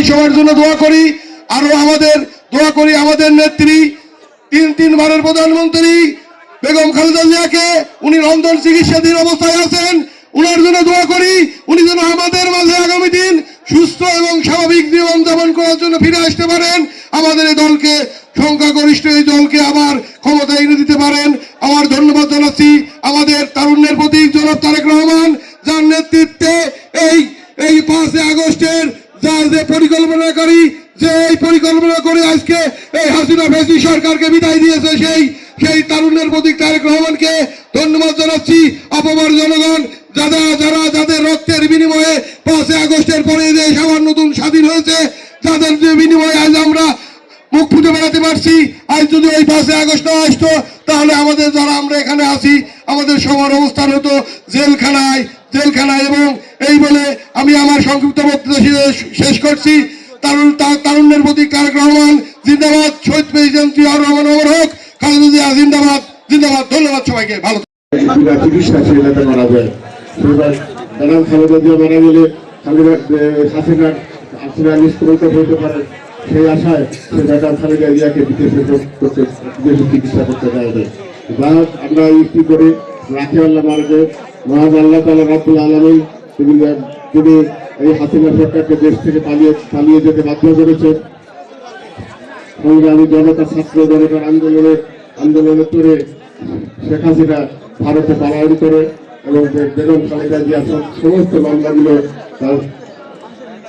সবাই সবার জন্য দোয়া করি। আরও আমাদের, দোয়া করি আমাদের নেত্রী, তিন তিনবারের প্রধানমন্ত্রী বেগম খালেদা জিয়াকে। উনি লন্ডন চিকিৎসাধীন অবস্থায় আছেন। উনার জন্য দোয়া করি। উনি যেন আমাদের মাঝে আগামী দিন সুস্থ এবং স্বাভাবিক জীবন যাপন করার জন্য ফিরে আসতে পারেন। আমাদের এই দলকে, সংখ্যাগরিষ্ঠ এই দলকে আবার ক্ষমতায় এনে দিতে পারেন। আমার ধন্যবাদ জানাচ্ছি আমাদের তারুণ্যের প্রতীক জনাব তারেক রহমান, যার নেতৃত্বে এই এই পাঁচই আগস্টের যার যে পরিকল্পনাকারী যে এই পরিকল্পনা করে আজকে এই হাসিনা ফেসি সরকারকে বিদায় দিয়েছে সেই সেই তারুণ্যের প্রতীক তারেক রহমানকে। ধন্যবাদ জানাচ্ছি অপমার জনগণ, যারা যারা যাদের রক্তের বিনিময়ে পাঁচই আগস্টের পরে দেশ আবার নতুন স্বাধীন হয়েছে, যাদের যে বিনিময়ে আজ আমরা মুখ ফুটে বেড়াতে পারছি, আজ যদি ওই পাঁচই আগস্ট আসতো, তাহলে আমাদের যারা আমরা এখানে আছি, আমাদের সবার অবস্থান হতো জেলখানায় জেলখানায়। এবং এই বলে আমি আমার সংক্ষিপ্ত বক্তৃতা শেষ করছি। তারুণ তারুণ্যের প্রতীক তারেক রহমান, জিন্দাবাদ। শহীদ প্রেসিডেন্ট জিয়াউর রহমান অমর হোক, খালেদা জিয়া জিন্দাবাদ। জিন্দাবাদ। ধন্যবাদ সবাইকে। ভালো চিকিৎসা ছেলেটা মারা যায়। খালেদা জিয়া মারা গেলে খালেদা হাসিনা হাসিনা নিষ্ক্রিয় হতে পারে। সেই আশায় করতে চিকিৎসা করতে যায়। আমরা কি করে। রাখি আল্লাহ মারবে মহান আল্লাহ তালা রাব্বুল আলমী তিনি এই হাসিনা সরকারকে দেশ থেকে পালিয়ে পালিয়ে যেতে বাধ্য করেছেন। জনতা ছাত্র জনতার আন্দোলনে আন্দোলনের করে শেখ হাসিনা ভারতে পালায়ন করে এবং বেগম খালেদা জিয়া সমস্ত মামলাগুলো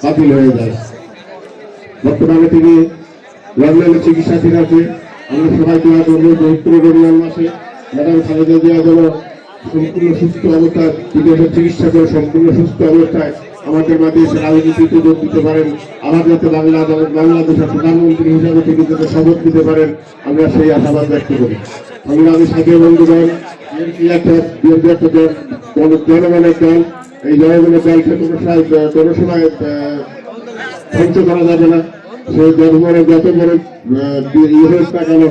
বাতিল হয়ে যায়। বর্তমানে তিনি লন্ডনে চিকিৎসাধীন আছে আমরা সবাই দোয়া করব রবিবার মাসে ম্যাডাম খালেদা জিয়া যেন সম্পূর্ণ সুস্থ অবস্থায়, বিদেশে চিকিৎসা করে সম্পূর্ণ সুস্থ অবস্থায় আমাদের মাঝে রাজনীতিতে যোগ দিতে পারেন। আমার যাতে বাংলা বাংলাদেশের প্রধানমন্ত্রী হিসাবে তিনি যাতে শপথ দিতে পারেন। আমরা সেই আশাবাদ ব্যক্ত করি। সংগ্রামী সাথী বন্ধুগণ জনগণের দল। এই জনগণের দলকে কোনো কোনো সময় ধ্বংস করা যাবে না। সেই বড়, যত বড় ইয়ে হোক না কেন,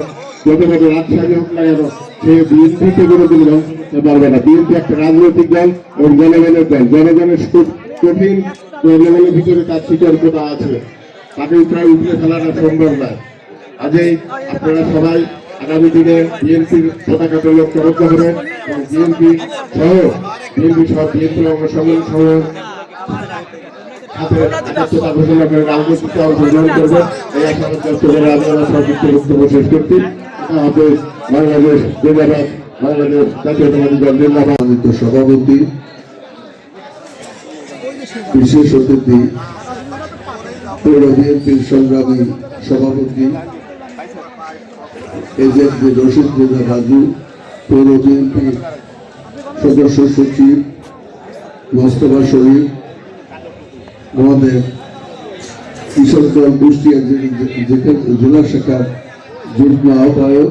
যত বড় রাজশাহী হোক না কেন সে বিএনপিকে কোনো দিন ধ্বংস করতে পারবে না। বিএনপি একটা রাজনৈতিক দল এবং জনগণের দল। জনগণের কঠিন জনগণের ভিতরে তার সতর্কতা আছে। তাকে প্রায় উপরে ফেলাটা সম্ভব নয় আজই আপনারা সবাই আগামী দিনে বিএনপির পতাকাটা লক্ষ্য রক্ষা করবেন এবং বিএনপি সহ বিএনপি সহ, বিএনপি অংশগ্রহণ সহ একাত্মতা ঘোষণা করে রাজনৈতিক অংশগ্রহণ করবে। এই আশাবাদ ব্যক্ত করে আমি আমার সংক্ষিপ্ত বক্তব্য শেষ দেখা হবে বাংলাদেশ জিন্দাবাদ বাংলাদেশ জাতীয়তাবাদী দল জিন্দাবাদ সভাপতি বিশেষ অতিথি পৌর বিএনপির সংগ্রামী সভাপতি এজেন্ট রশিদ রেজা রাজু পৌর বিএনপির সদস্য সচিব মোস্তফা শরীফ আমাদের দল কুষ্টিয়া জেলা শাখার যুগ্ম আহ্বায়ক